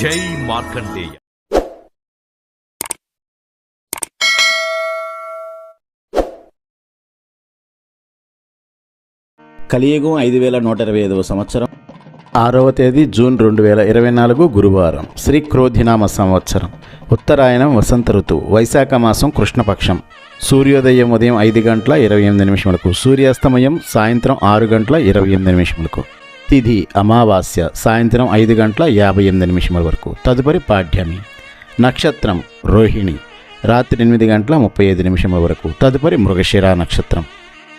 జై మార్కండేయ. కలియుగం ఐదు వేల నూట ఇరవై ఐదవ సంవత్సరం. ఆరవ తేదీ జూన్ రెండు వేల ఇరవై నాలుగు గురువారం శ్రీ క్రోధినామ సంవత్సరం. ఉత్తరాయణం వసంత ఋతువు వైశాఖ మాసం కృష్ణపక్షం. సూర్యోదయం ఉదయం ఐదు గంటల ఇరవై ఎనిమిది నిమిషములకు సూర్యాస్తమయం సాయంత్రం ఆరు గంటల ఇరవై ఎనిమిది నిమిషములకు. తిథి అమావాస్య సాయంత్రం ఐదు గంటల యాభై ఎనిమిది నిమిషముల వరకు. తదుపరి పాఠ్యమి నక్షత్రం రోహిణి. రాత్రి ఎనిమిది గంటల ముప్పై ఐదు నిమిషముల వరకు. తదుపరి మృగశిర నక్షత్రం.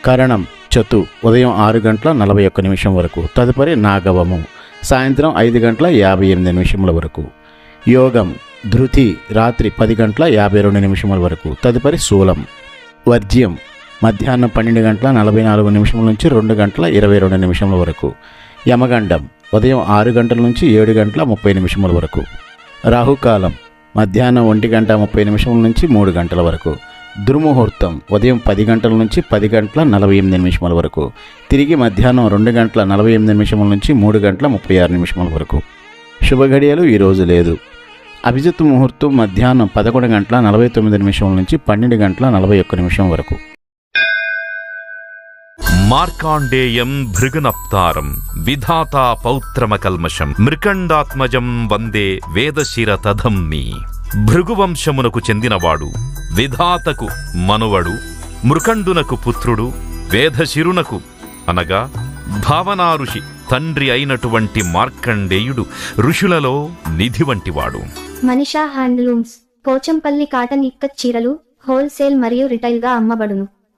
కరణం చతు. ఉదయం ఆరు గంటల నలభై ఒక్క నిమిషం వరకు. తదుపరి నాగవము. సాయంత్రం ఐదు గంటల యాభై ఎనిమిది నిమిషముల వరకు. యోగం. ధృతి. రాత్రి పది గంటల యాభై రెండు నిమిషముల వరకు. తదుపరి శూలం. వర్జ్యం. మధ్యాహ్నం పన్నెండు గంటల నలభై నాలుగు నిమిషముల నుంచి రెండు గంటల ఇరవై రెండు నిమిషముల వరకు. యమగండం ఉదయం ఆరు గంటల నుంచి ఏడు గంటల ముప్పై నిమిషముల వరకు. రాహుకాలం మధ్యాహ్నం ఒంటి గంట ముప్పై నిమిషముల నుంచి మూడు గంటల వరకు. దుర్ముహూర్తం ఉదయం పది గంటల నుంచి పది గంటల నలభై ఎనిమిది నిమిషముల వరకు. తిరిగి మధ్యాహ్నం రెండు గంటల నలభై ఎనిమిది నిమిషముల నుంచి మూడు గంటల ముప్పై ఆరు నిమిషముల వరకు. శుభఘడియలు ఈరోజు లేదు. అభిజిత్ ముహూర్తం మధ్యాహ్నం పదకొండు గంటల నలభై తొమ్మిది నిమిషముల నుంచి పన్నెండు గంటల నలభై ఒక్క నిమిషం వరకు. మార్కాండేయం భృగునప్తారం విధాతా పౌత్రమకల్మషం మృకండాత్మజం వందే వేదశిర మీ భృగువంశమునకు చెందినవాడు విధాతకు మనువడు మృకండునకు పుత్రుడు వేదశిరునకు అనగా భావనా ఋషి తండ్రి అయినటువంటి మార్కండేయుడు ఋషులలో నిధి వంటివాడు. మనిషా హ్యాండ్లూమ్స్ పోచంపల్లి కాటన్ ఇక్కత్ చీరలు హోల్సేల్ మరియు రిటైల్గా అమ్మబడును.